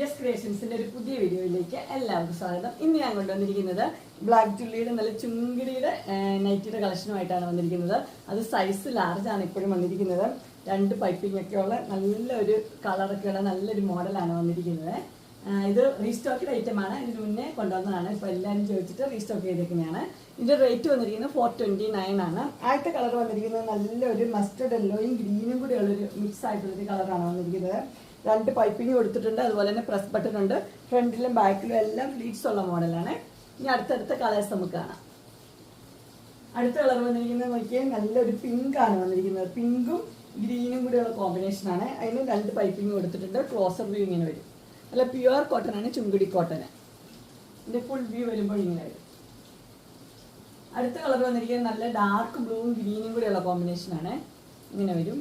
Just ഒരു പുതിയ വീഡിയോയിലേക്ക് എല്ലാവർക്കും സ്വാഗതം. ഇന്ന് ഞാൻ കൊണ്ടുവന്നിരിക്കുന്നത് ബ്ലാക്ക് ജുള്ളിയുടെ നല്ല ചുങ്കിടിയുടെ നൈറ്റിയുടെ കളക്ഷനുമായിട്ടാണ് വന്നിരിക്കുന്നത്. അത് സൈസ് ലാർജ് ആണ് ഇപ്പോഴും വന്നിരിക്കുന്നത്. രണ്ട് പൈപ്പിംഗ് ഒക്കെ ഉള്ള നല്ലൊരു കളറൊക്കെ ഉള്ള നല്ലൊരു മോഡലാണ് വന്നിരിക്കുന്നത്. ഇത് റീസ്റ്റോക്കഡ് ഐറ്റം ആണ്. ഇതിന് മുന്നേ കൊണ്ടുവന്നതാണ്. ഇപ്പോൾ എല്ലാവരും ചോദിച്ചിട്ട് റീസ്റ്റോക്ക് ചെയ്തേക്കുന്നതാണ്. ഇതിന്റെ റേറ്റ് വന്നിരിക്കുന്നത് ഫോർ ട്വന്റി നയൻ ആണ്. ആദ്യത്തെ കളർ വന്നിരിക്കുന്നത് നല്ലൊരു മസ്റ്റർഡ് യെല്ലോയും ഗ്രീനും കൂടി ഉള്ളൊരു മിക്സ് ആയിട്ടുള്ളൊരു കളറാണ് വന്നിരിക്കുന്നത്. രണ്ട് പൈപ്പിംഗ് കൊടുത്തിട്ടുണ്ട് അതുപോലെ തന്നെ പ്രസ് ബട്ടൺ ഉണ്ട്. ഫ്രണ്ടിലും ബാക്കിലും എല്ലാം ഫ്ലീറ്റ്സ് ഉള്ള മോഡലാണ് ഇനി അടുത്തടുത്ത കളേഴ്സ് നമുക്ക് കാണാം. അടുത്ത കളർ വന്നിരിക്കുന്നത് നോക്കിയാൽ നല്ലൊരു പിങ്ക് ആണ് വന്നിരിക്കുന്നത്. പിങ്കും ഗ്രീനും കൂടിയുള്ള കോമ്പിനേഷൻ ആണ്. അതിന് രണ്ട് പൈപ്പിംഗ് കൊടുത്തിട്ടുണ്ട് ക്ലോസർ വ്യൂ ഇങ്ങനെ വരും. നല്ല പ്യുവർ കോട്ടൺ ആണ് ചുങ്കുടി കോട്ടൺ ഇതിന്റെ ഫുൾ വ്യൂ വരുമ്പോൾ ഇങ്ങനെ വരും. അടുത്ത കളർ വന്നിരിക്കുന്നത് നല്ല ഡാർക്ക് ബ്ലൂവും ഗ്രീനും കൂടിയുള്ള കോമ്പിനേഷൻ ആണ്. ഇങ്ങനെ വരും.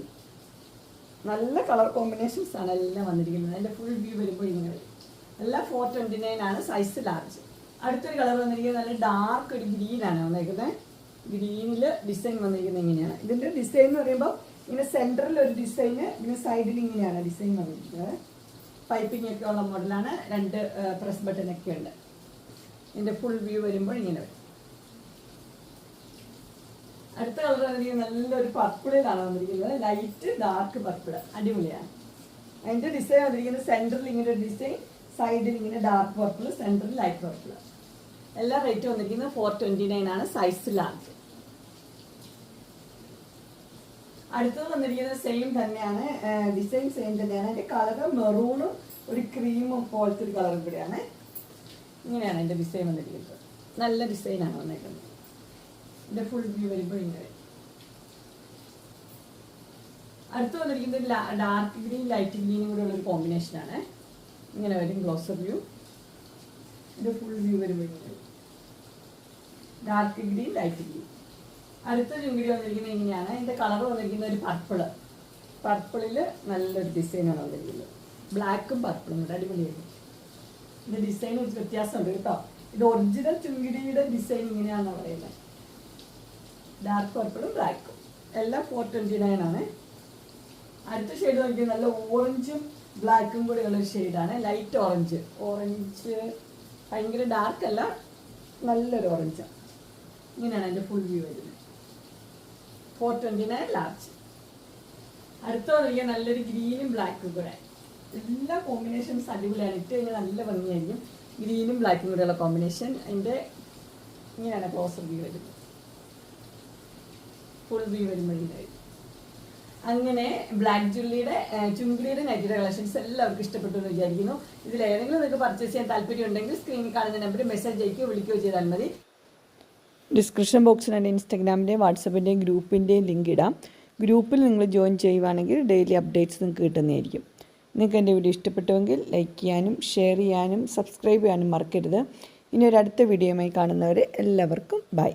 നല്ല കളർ കോമ്പിനേഷൻസ് ആണ് എല്ലാം വന്നിരിക്കുന്നത്. അതിന്റെ ഫുൾ വ്യൂ വരുമ്പോൾ ഇങ്ങനെ വരും. എല്ലാം ഫോർ ട്വന്റി നയൻ ആണ് സൈസ് ലാർജ് അടുത്തൊരു കളർ വന്നിരിക്കുന്നത് നല്ല ഡാർക്ക് ഒരു ഗ്രീൻ ആണ് വന്നിരിക്കുന്നത് ഗ്രീനിൽ ഡിസൈൻ വന്നിരിക്കുന്നത് ഇങ്ങനെയാണ്. ഇതിന്റെ ഡിസൈൻ എന്ന് പറയുമ്പോൾ ഇങ്ങനെ സെന്ററിൽ ഒരു ഡിസൈന് ഇങ്ങനെ സൈഡിൽ ഇങ്ങനെയാണ് ഡിസൈൻ വന്നിരിക്കുന്നത്. പൈപ്പിംഗ് ഒക്കെ ഉള്ള മോഡലാണ് രണ്ട് പ്രസ് ബട്ടൺ ഒക്കെ ഉണ്ട്. ഇതിന്റെ ഫുൾ വ്യൂ വരുമ്പോൾ ഇങ്ങനെ വരും. അടുത്ത കളർ വന്നിരിക്കുന്നത് നല്ലൊരു പർപ്പിളിലാണ് വന്നിരിക്കുന്നത്. ലൈറ്റ് ഡാർക്ക് പർപ്പിൾ അടിപൊളിയാണ്. അതിന്റെ ഡിസൈൻ വന്നിരിക്കുന്നത് സെന്ററിൽ ഇങ്ങനെ ഒരു ഡിസൈൻ സൈഡിൽ ഇങ്ങനെ ഡാർക്ക് പർപ്പിൾ സെന്ററിൽ ലൈറ്റ് പർപ്പിൾ എല്ലാ റേറ്റ് വന്നിരിക്കുന്നത് ഫോർ ട്വന്റി നയൻ ആണ് സൈസ് ലാർജ് അടുത്തത് വന്നിരിക്കുന്നത് സെയിം തന്നെയാണ്. ഡിസൈൻ സെയിം തന്നെയാണ്. അതിന്റെ കളർ മെറൂണും ഒരു ക്രീമും പോലത്തെ ഒരു കളറും കൂടിയാണ്. ഇങ്ങനെയാണ് അതിന്റെ ഡിസൈൻ വന്നിരിക്കുന്നത്. നല്ല ഡിസൈനാണ് വന്നേക്കുന്നത് ഇതിന്റെ ഫുൾ വ്യൂ വരുമ്പോൾ ഇങ്ങനെ. അടുത്ത് വന്നിരിക്കുന്നത് ഡാർക്ക് ഗ്രീൻ ലൈറ്റ് ഗ്രീനും കൂടെ ഉള്ള ഒരു കോമ്പിനേഷൻ ആണ്. ഇങ്ങനെ വരും ഗ്ലോസർ വ്യൂ ഇത് ഫുൾ വ്യൂ വരുമ്പോൾ ഇങ്ങനെ ഡാർക്ക് ഗ്രീൻ ലൈറ്റ് ഗ്രീൻ അടുത്ത ചുങ്കിടി വന്നിരിക്കുന്നത് ഇങ്ങനെയാണ്. ഇതിന്റെ കളർ വന്നിരിക്കുന്നത് ഒരു പർപ്പിൾ പർപ്പിളിൽ നല്ലൊരു ഡിസൈനാണ് വന്നിരിക്കുന്നത്. ബ്ലാക്കും പർപ്പിളും കൂടെ അടിപൊളിയായിരുന്നു ഇതിന്റെ ഡിസൈൻ വ്യത്യാസമുണ്ട് കേട്ടോ. ഇത് ഒറിജിനൽ ചുങ്കിടിയുടെ ഡിസൈൻ ഇങ്ങനെയാണെന്ന് പറയുന്നത് ഡാർക്ക് പർപ്പിളും ബ്ലാക്കും എല്ലാം ഫോർ ട്വന്റി നയൻ ആണ്. അടുത്ത ഷെയ്ഡ് നോക്കിയാൽ നല്ല ഓറഞ്ചും ബ്ലാക്കും കൂടി ഉള്ള ഷെയ്ഡാണ് ലൈറ്റ് ഓറഞ്ച് ഓറഞ്ച് ഭയങ്കര ഡാർക്ക് അല്ല നല്ലൊരു ഓറഞ്ചാണ് ഇങ്ങനെയാണ് എന്റെ ഫുൾ വ്യൂ വരുന്നത്. ഫോർ ട്വന്റി നയൻ ലാർജ് അടുത്ത നോക്കിയാൽ നല്ലൊരു ഗ്രീനും ബ്ലാക്കും കൂടെ. എല്ലാ കോമ്പിനേഷൻസ് അടിപൊളിയാണ്. ഇട്ട് കഴിഞ്ഞാൽ നല്ല ഭംഗിയായിരിക്കും. ഗ്രീനും ബ്ലാക്കും കൂടെയുള്ള കോമ്പിനേഷൻ അതിന്റെ ഇങ്ങനെയാണ് ക്ലോസർ വ്യൂ വരുന്നത്. ഫുൾ വ്യൂ വരുമ്പോഴുണ്ടായിരുന്നു അങ്ങനെ ബ്ലാക്ക് ജുള്ളിയുടെ ചുങ്കിടിയുടെ നൈറ്റിയുടെ കളക്ഷൻസ് എല്ലാവർക്കും ഇഷ്ടപ്പെട്ടു എന്ന് വിചാരിക്കുന്നു. ഇതിൽ ഏതെങ്കിലും നിങ്ങൾക്ക് പർച്ചേസ് ചെയ്യാൻ താല്പര്യം ഉണ്ടെങ്കിൽ സ്ക്രീനിൽ കാണുന്ന നമ്പറിൽ മെസ്സേജ് അയക്കുകയോ വിളിക്കുകയോ ചെയ്താൽ മതി. ഡിസ്ക്രിപ്ഷൻ ബോക്സിൽ എന്റെ ഇൻസ്റ്റാഗ്രാമിന്റെയും വാട്സപ്പിന്റെയും ഗ്രൂപ്പിന്റെയും ലിങ്ക് ഇടാം. ഗ്രൂപ്പിൽ നിങ്ങൾ ജോയിൻ ചെയ്യുവാണെങ്കിൽ ഡെയിലി അപ്ഡേറ്റ്സ് നിങ്ങൾക്ക് കിട്ടുന്നതായിരിക്കും. നിങ്ങൾക്ക് എന്റെ വീഡിയോ ഇഷ്ടപ്പെട്ടുവെങ്കിൽ ലൈക്ക് ചെയ്യാനും ഷെയർ ചെയ്യാനും സബ്സ്ക്രൈബ് ചെയ്യാനും മറക്കരുത്. ഇനി ഒരു അടുത്ത വീഡിയോയുമായി കാണുന്നവരെ എല്ലാവർക്കും ബൈ